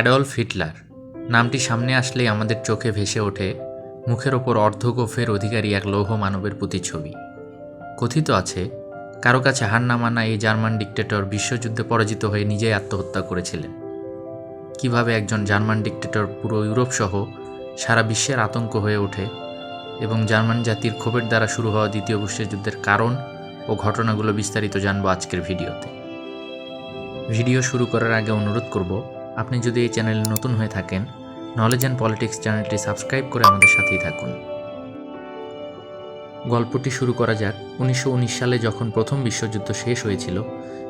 Adolf Hitler. নামটি সামনে আসলেই আমাদের চোখে ভেসে ওঠে মুখের ওপর অর্ধগোফের অধিকারী এক লৌহ মানবের প্রতিচ্ছবি। কথিত আছে, কারও কাছে হার না মানা এই জার্মান ডিক্টেটর বিশ্বযুদ্ধে পরাজিত হয়ে নিজেই আত্মহত্যা করেছিলেন। কীভাবে একজন জার্মান ডিক্টেটর পুরো ইউরোপ সহ সারা বিশ্বের আতঙ্ক হয়ে ওঠে এবং জার্মান জাতির ক্ষোভের দ্বারা শুরু হওয়া দ্বিতীয় বিশ্বযুদ্ধের কারণ ও ঘটনাগুলো বিস্তারিত জানব আজকের ভিডিওতে। ভিডিও শুরু করার আগে অনুরোধ করব আপনি যদি এই চ্যানেলে নতুন হয়ে থাকেন নলেজ অ্যান্ড পলিটিক্স চ্যানেলটি সাবস্ক্রাইব করে আমাদের সাথেই থাকুন। গল্পটি শুরু করা যাক, উনিশশো উনিশ সালে যখন প্রথম বিশ্বযুদ্ধ শেষ হয়েছিল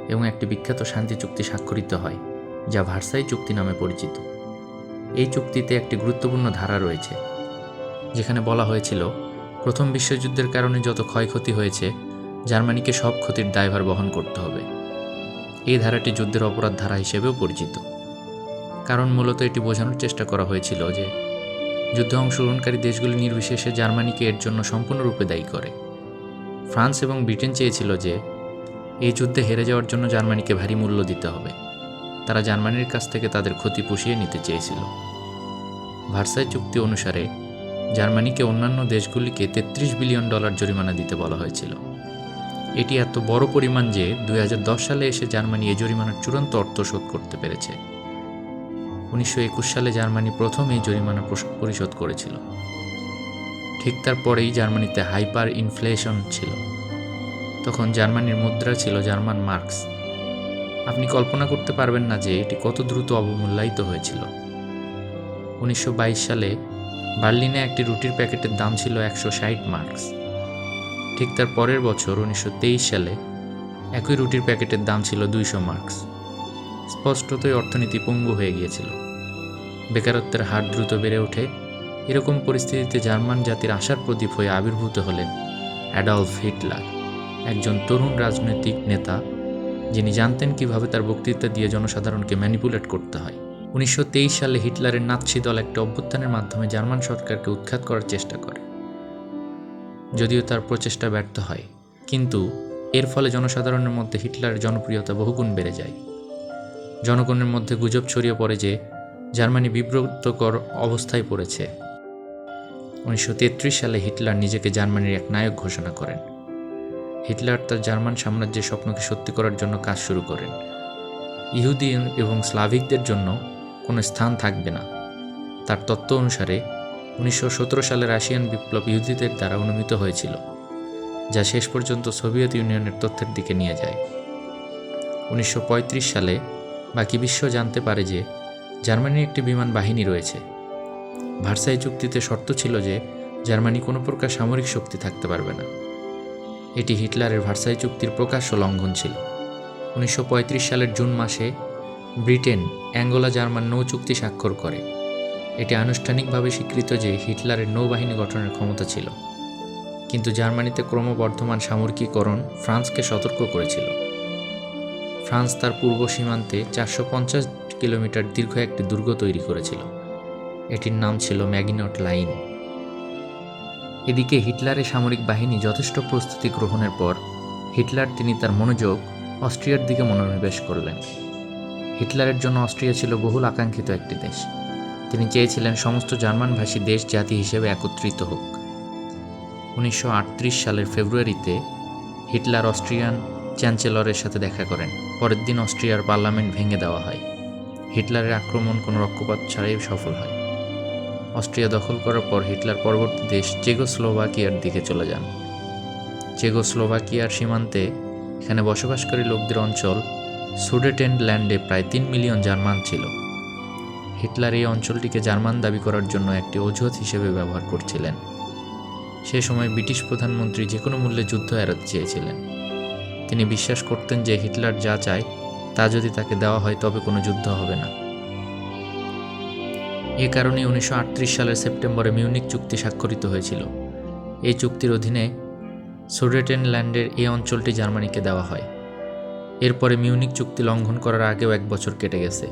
এবং একটি বিখ্যাত শান্তি চুক্তি স্বাক্ষরিত হয়, যা ভার্সাই চুক্তি নামে পরিচিত। এই চুক্তিতে একটি গুরুত্বপূর্ণ ধারা রয়েছে, যেখানে বলা হয়েছিল, প্রথম বিশ্বযুদ্ধের কারণে যত ক্ষয়ক্ষতি হয়েছে, জার্মানিকে সব ক্ষতির দায়ভার বহন করতে হবে। এই ধারাটি যুদ্ধের অপরাধ ধারা হিসেবেও পরিচিত। কারণ মূলত এটি বোঝানোর চেষ্টা করা হয়েছিল যে যুদ্ধে অংশগ্রহণকারী দেশগুলি নির্বিশেষে জার্মানিকে এর জন্য সম্পূর্ণরূপে দায়ী করে। ফ্রান্স এবং ব্রিটেন চেয়েছিল যে এই যুদ্ধে হেরে যাওয়ার জন্য জার্মানিকে ভারী মূল্য দিতে হবে। তারা জার্মানির কাছ থেকে তাদের ক্ষতি পুষিয়ে নিতে চেয়েছিল। ভার্সাই চুক্তি অনুসারে জার্মানিকে অন্যান্য দেশগুলিকে তেত্রিশ বিলিয়ন ডলার জরিমানা দিতে বলা হয়েছিল। এটি এত বড় পরিমাণ যে দুই হাজার দশ সালে এসে জার্মানি এই জরিমানার চূড়ান্ত অর্থ শোধ করতে পেরেছে। উনিশশো একুশ সালে জার্মানি প্রথম এই জরিমানা পরিশোধ করেছিল। ঠিক তারপরেই জার্মানিতে হাইপার ইনফ্লেশন ছিল। তখন জার্মানির মুদ্রা ছিল জার্মান মার্কস। আপনি কল্পনা করতে পারবেন না যে এটি কত দ্রুত অবমূল্যায়িত হয়েছিল। উনিশশো বাইশ সালে বার্লিনে একটি রুটির প্যাকেটের দাম ছিল একশো ষাট মার্কস। ঠিক তার পরের বছর, উনিশশো তেইশ সালে একই রুটির প্যাকেটের দাম ছিল দুইশো মার্কস। স্পষ্টতই অর্থনীতি পঙ্গু হয়ে গিয়েছিল। বেকারত্বের হার দ্রুত বেড়ে ওঠে। এরকম পরিস্থিতিতে জার্মান জাতির আশার প্রদীপ হয়ে আবির্ভূত হলেন অ্যাডলফ হিটলার, একজন তরুণ রাজনৈতিক নেতা, যিনি জানতেন কীভাবে তার বক্তৃতা দিয়ে জনসাধারণকে ম্যানিপুলেট করতে হয়। উনিশশো তেইশ সালে হিটলারের নাৎসি দল একটা অভ্যুত্থানের মাধ্যমে জার্মান সরকারকে উৎখাত করার চেষ্টা করে। যদিও তার প্রচেষ্টা ব্যর্থ হয়, কিন্তু এর ফলে জনসাধারণের মধ্যে হিটলারের জনপ্রিয়তা বহুগুণ বেড়ে যায়। জনগণের মধ্যে গুজব ছড়িয়ে পড়ে যে জার্মানি বিব্রতকর অবস্থায় পড়েছে। উনিশশো তেত্রিশ সালে হিটলার নিজেকে জার্মানির এক নায়ক ঘোষণা করেন। হিটলার তার জার্মান সাম্রাজ্যের স্বপ্নকে সত্যি করার জন্য কাজ শুরু করেন। ইহুদি এবং স্লাভিকদের জন্য কোনো স্থান থাকবে না। তার তত্ত্ব অনুসারে উনিশশো সতেরো সালে রাশিয়ান বিপ্লব ইহুদিদের দ্বারা অনুমিত হয়েছিল, যা শেষ পর্যন্ত সোভিয়েত ইউনিয়নের তথ্যের দিকে নিয়ে যায়। উনিশশো পঁয়ত্রিশ সালে বাকি বিশ্ব জানতে পারে যে জার্মানির একটি বিমান বাহিনী রয়েছে। ভার্সাই চুক্তিতে শর্ত ছিল যে জার্মানি কোনো প্রকার সামরিক শক্তি থাকতে পারবে না। এটি হিটলারের ভার্সাই চুক্তির প্রকাশ্য লঙ্ঘন ছিল। উনিশশো পঁয়ত্রিশ সালের জুন মাসে ব্রিটেন অ্যাঙ্গোলা জার্মান নৌ চুক্তি স্বাক্ষর করে। এটি আনুষ্ঠানিকভাবে স্বীকৃত যে হিটলারের নৌবাহিনী গঠনের ক্ষমতা ছিল। কিন্তু জার্মানিতে ক্রমবর্ধমান সামরিকীকরণ ফ্রান্সকে সতর্ক করেছিল। ফ্রান্স তার পূর্ব সীমান্তে চারশো পঞ্চাশ কিলোমিটার দীর্ঘ একটি দুর্গ তৈরি করেছিল। এটির নাম ছিল ম্যাগিনট লাইন। এদিকে হিটলারের সামরিক বাহিনী যথেষ্ট প্রস্তুতি গ্রহণের পর হিটলার তিনি তার মনোযোগ অস্ট্রিয়ার দিকে মনোনিবেশ করলেন। হিটলারের জন্য অস্ট্রিয়া ছিল বহুল আকাঙ্ক্ষিত একটি দেশ। তিনি চেয়েছিলেন সমস্ত জার্মানভাষী দেশ জাতি হিসেবে একত্রিত হোক। উনিশশো আটত্রিশ সালের ফেব্রুয়ারিতে হিটলার অস্ট্রিয়ান চ্যান্সেলরের সাথে দেখা করেন। পরের দিন অস্ট্রিয়ার পার্লামেন্ট ভেঙে দেওয়া হয়। হিটলারের আক্রমণ কোনো রক্ষপাত ছাড়াই সফল হয়। অস্ট্রিয়া দখল করার পর হিটলার পরবর্তী দেশ চেগোস্লোভাকিয়ার দিকে চলে যান। চেগোস্লোভাকিয়ার সীমান্তে এখানে বসবাসকারী লোকদের অঞ্চল সুডেটেন্ড ল্যান্ডে প্রায় তিন মিলিয়ন জার্মান ছিল। হিটলার এই অঞ্চলটিকে জার্মান দাবি করার জন্য একটি অজুহাত হিসেবে ব্যবহার করছিলেন। সে সময় ব্রিটিশ প্রধানমন্ত্রী যে কোনো মূল্যে যুদ্ধ এড়াতে চেয়েছিলেন। তিনি বিশ্বাস করতেন যে হিটলার যা চায়, তা যদি তাকে দেওয়া হয় তবে কোনো যুদ্ধ হবে না। এ কারণে উনিশশো আটত্রিশ সালের সেপ্টেম্বরে মিউনিক চুক্তি স্বাক্ষরিত হয়েছিল। এই চুক্তির অধীনে সুডেটেনল্যান্ডের এই অঞ্চলটি জার্মানিকে দেওয়া হয়। এরপরে মিউনিক চুক্তি লঙ্ঘন করার আগেও এক বছর কেটে গেছে।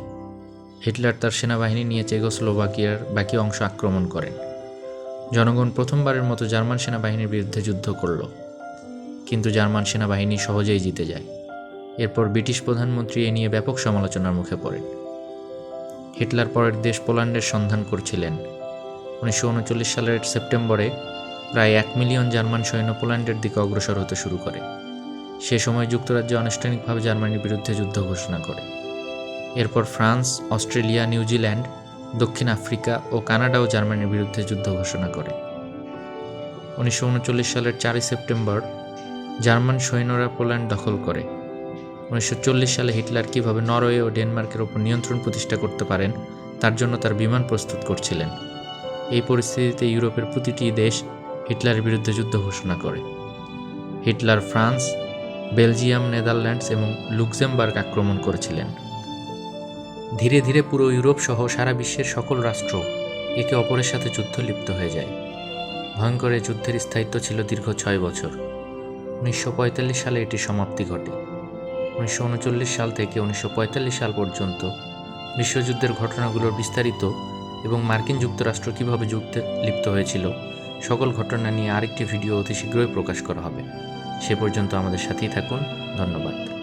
হিটলার তার সেনাবাহিনী নিয়ে চেগোস্লোভাকিয়ার বাকি অংশ আক্রমণ করেন। জনগণ প্রথমবারের মতো জার্মান সেনাবাহিনীর বিরুদ্ধে যুদ্ধ করল। কিন্তু জার্মান সেনাবাহিনী সহজেই জিতে যায়। এরপর ব্রিটিশ প্রধানমন্ত্রী এ নিয়ে ব্যাপক সমালোচনার মুখে পড়েন। হিটলার পরের দেশ পোল্যান্ডের সন্ধান করছিলেন। উনিশশো উনচল্লিশ সালের সেপ্টেম্বরে প্রায় এক মিলিয়ন জার্মান সৈন্য পোল্যান্ডের দিকে অগ্রসর হতে শুরু করে। সে সময় যুক্তরাজ্য আনুষ্ঠানিকভাবে জার্মানির বিরুদ্ধে যুদ্ধ ঘোষণা করে। এরপর ফ্রান্স, অস্ট্রেলিয়া নিউজিল্যান্ড দক্ষিণ আফ্রিকা ও কানাডাও জার্মানির বিরুদ্ধে যুদ্ধ ঘোষণা করে। উনিশশো উনচল্লিশ সালের চারই সেপ্টেম্বর জার্মান সৈন্যরা পোল্যান্ড দখল করে। উনিশশো চল্লিশ সালে হিটলার কীভাবে নরওয়ে ও ডেনমার্কের ওপর নিয়ন্ত্রণ প্রতিষ্ঠা করতে পারেন, তার জন্য তার বিমান প্রস্তুত করছিলেন। এই পরিস্থিতিতে ইউরোপের প্রতিটি দেশ হিটলারের বিরুদ্ধে যুদ্ধ ঘোষণা করে। হিটলার ফ্রান্স, বেলজিয়াম, নেদারল্যান্ডস এবং লুক্সেমবার্গ আক্রমণ করেছিলেন। ধীরে ধীরে পুরো ইউরোপ সহ সারা বিশ্বের সকল রাষ্ট্র একে অপরের সাথে যুদ্ধ লিপ্ত হয়ে যায়। ভয়ঙ্কর যুদ্ধের স্থায়িত্ব ছিল দীর্ঘ ছয় বছর। উনিশশো পঁয়তাল্লিশ সালে এটি সমাপ্তি ঘটে। উনিশশো উনচল্লিশ সাল থেকে উনিশশো পঁয়তাল্লিশ সাল পর্যন্ত বিশ্বযুদ্ধের ঘটনাগুলোর বিস্তারিত এবং মার্কিন যুক্তরাষ্ট্র কীভাবে যুদ্ধে লিপ্ত হয়েছিল, সকল ঘটনা নিয়ে আরেকটি ভিডিও অতি শীঘ্রই প্রকাশ করা হবে। সে পর্যন্ত আমাদের সাথেই থাকুন, ধন্যবাদ।